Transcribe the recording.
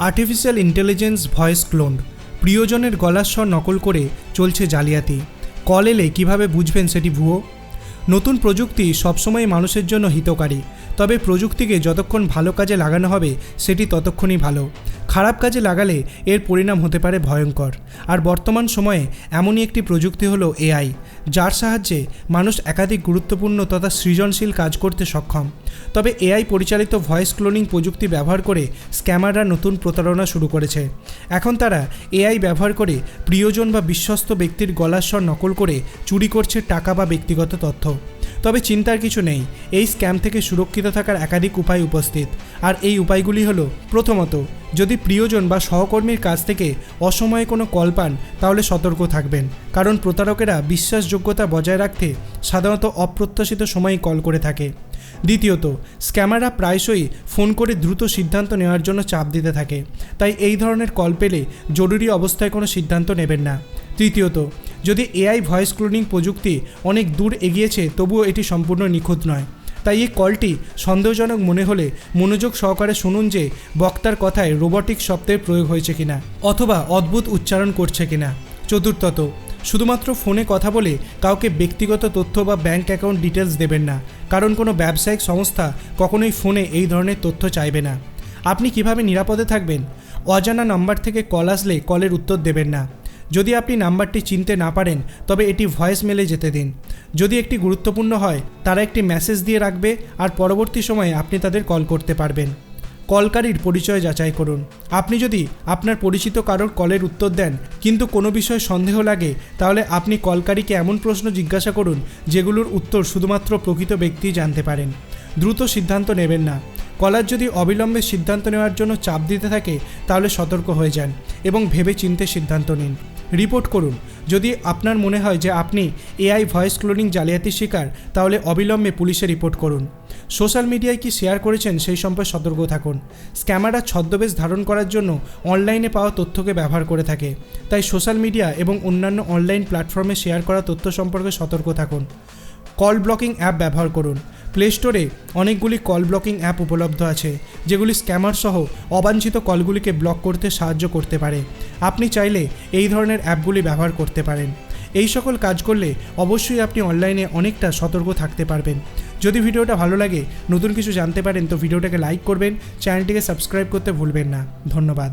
Artificial intelligence voice clone প্রিয়জনের গলার স্বর নকল করে চলছে জালিয়াতি। কল এলে কীভাবে বুঝবেন সেটি ভুয়ো? নতুন প্রযুক্তি সবসময় মানুষের জন্য হিতকারী। তবে প্রযুক্তিকে যতক্ষণ ভালো কাজে লাগানো হবে, সেটি ততক্ষণই ভালো। খারাপ কাজে লাগালে এর পরিণাম হতে পারে ভয়ঙ্কর। আর বর্তমান সময়ে এমনই একটি প্রযুক্তি হলো এআই, যার সাহায্যে মানুষ একাধিক গুরুত্বপূর্ণ তথা সৃজনশীল কাজ করতে সক্ষম। তবে এআই পরিচালিত ভয়েস ক্লোনিং প্রযুক্তি ব্যবহার করে স্ক্যামাররা নতুন প্রতারণা শুরু করেছে। এখন তারা এআই ব্যবহার করে প্রিয়জন বা বিশ্বস্ত ব্যক্তির গলার স্বর নকল করে চুরি করছে টাকা বা ব্যক্তিগত তথ্য। তবে চিন্তার কিছু নেই, এই স্ক্যাম থেকে সুরক্ষিত থাকার একাধিক উপায় উপস্থিত। আর এই উপায়গুলি হলো, প্রথমত, যদি প্রিয়জন বা সহকর্মীর কাছ থেকে অসময়ে কোনো কল পান, তাহলে সতর্ক থাকবেন। কারণ প্রতারকেরা বিশ্বাসযোগ্যতা বজায় রাখতে সাধারণত অপ্রত্যাশিত সময়ে কল করে থাকে। দ্বিতীয়ত, স্ক্যামাররা প্রায়শই ফোন করে দ্রুত সিদ্ধান্ত নেওয়ার জন্য চাপ দিতে থাকে। তাই এই ধরনের কল পেলে জরুরি অবস্থায় কোনো সিদ্ধান্ত নেবেন না। তৃতীয়ত যদি এআই ভয়েস ক্লোনিং প্রযুক্তি অনেক দূর এগিয়েছে, তবুও এটি সম্পূর্ণ নিখুঁত নয়। তাই এই কলটি সন্দেহজনক মনে হলে মনোযোগ সহকারে শুনুন যে বক্তার কথায় রোবটিক শব্দের প্রয়োগ হয়েছে কিনা, অথবা অদ্ভুত উচ্চারণ করছে কিনা। চতুর্থত, শুধুমাত্র ফোনে কথা বলে কাউকে ব্যক্তিগত তথ্য বা ব্যাংক অ্যাকাউন্ট ডিটেলস দেবেন না, কারণ কোনো ব্যবসায়িক সংস্থা কখনোই ফোনে এই ধরনের তথ্য চাইবে না। আপনি কীভাবে নিরাপদে থাকবেন? অজানা নাম্বার থেকে কল আসলে কলের উত্তর দেবেন না। যদি আপনি নাম্বারটি চিনতে না পারেন, তবে এটি ভয়েস মেলে যেতে দিন। যদি একটি গুরুত্বপূর্ণ হয়, তারা একটি মেসেজ দিয়ে রাখবে আর পরবর্তী সময়ে আপনি তাদের কল করতে পারবেন। কলকারীর পরিচয় যাচাই করুন। আপনি যদি আপনার পরিচিত কারোর কলের উত্তর দেন, কিন্তু কোনো বিষয়ে সন্দেহ লাগে, তাহলে আপনি কলকারীকে এমন প্রশ্ন জিজ্ঞাসা করুন, যেগুলোর উত্তর শুধুমাত্র প্রকৃত ব্যক্তিই জানতে পারেন। দ্রুত সিদ্ধান্ত নেবেন না। কলার যদি অবিলম্বে সিদ্ধান্ত নেওয়ার জন্য চাপ দিতে থাকে, তাহলে সতর্ক হয়ে যান এবং ভেবে চিনতে সিদ্ধান্ত নিন। রিপোর্ট করুন। যদি আপনার মনে হয় যে আপনি এআই ভয়েস ক্লোনিং জালিয়াতির শিকার, তাহলে অবিলম্বে পুলিশে রিপোর্ট করুন। সোশ্যাল মিডিয়ায় কি শেয়ার করেছেন সেই সম্পর্কে সতর্ক থাকুন। স্ক্যামাররা ছদ্মবেশ ধারণ করার জন্য অনলাইনে পাওয়া তথ্যকে ব্যবহার করে থাকে। তাই সোশ্যাল মিডিয়া এবং অন্যান্য অনলাইন প্ল্যাটফর্মে শেয়ার করা তথ্য সম্পর্কে সতর্ক থাকুন। কল ব্লকিং অ্যাপ ব্যবহার করুন। প্লে স্টোরে অনেকগুলি কল ব্লকিং অ্যাপ উপলব্ধ আছে, যেগুলি স্ক্যামার সহ অবাঞ্ছিত কলগুলিকে ব্লক করতে সাহায্য করতে পারে। আপনি চাইলে এই ধরনের অ্যাপগুলি ব্যবহার করতে পারেন। এই সকল কাজ করলে অবশ্যই আপনি অনলাইনে অনেকটা সতর্ক থাকতে পারবেন। যদি ভিডিওটা ভালো লাগে, নতুন কিছু জানতে পারেন, তো ভিডিওটাকে লাইক করবেন চ্যানেলটিকে সাবস্ক্রাইব করতে ভুলবেন না। ধন্যবাদ।